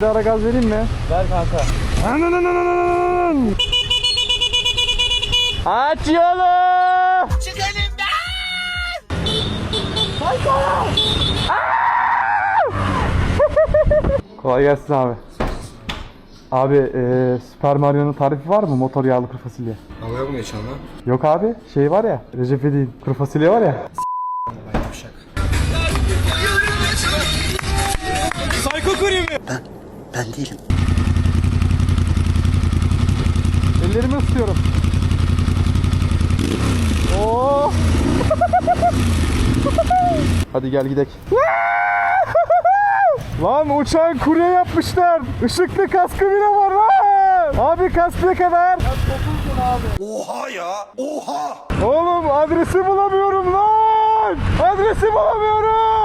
Bir ara gaz vereyim mi? Ver kanka. Ananananananan! Aç yolu! Çık elimden! Kolay gelsin abi. Abi eee Super Mario'nun tarifi var mı motor yağlı kuru fasulye? Havaya mı geçen lan? Yok abi şey var ya Recep İvedik'in kuru fasulye var ya. Ben değilim. Ellerimi ısıtıyorum. Oo. Hadi gel gidelim. lan uçağın kurye yapmışlar. Işıklı kaskı bile var lan. Abi kask ne kadar? Oha ya! Oha! Oğlum adresi bulamıyorum lan. Adresi bulamıyorum.